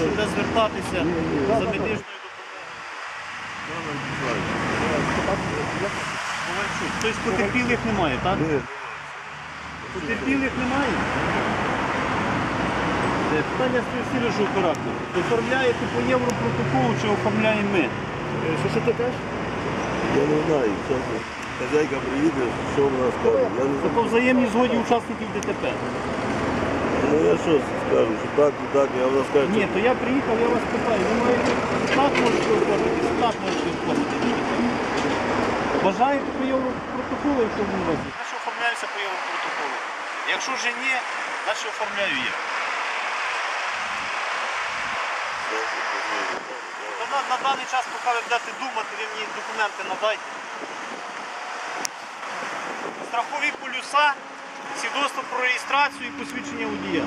буде звертатися за медичною допомогою. Тобто потерпілих немає, так? Потерпілих немає? Е, Питання слідчого характеру. Оформляєте по європротоколу чи оформляємо ми? Що, що ти кажеш? Я не знаю, зараз хазяйка приїде, що вона скаже. Я не Це по взаємній згоді учасників ДТП. Ну я що скажу, що так і так, а вона скаже, Ні, то я приїхав, я вас питаю, ви маєте так можете оформити, так можете оформити. Бажаєте по європротоколу, якщо у вас? Значить оформляюся по європротоколу. Якщо вже ні, значить оформляю я. То на, на даний час, поки ви будете думати, ви мені документи надайте. Страхові полюса, свідоцтво про реєстрацію і посвідчення водія.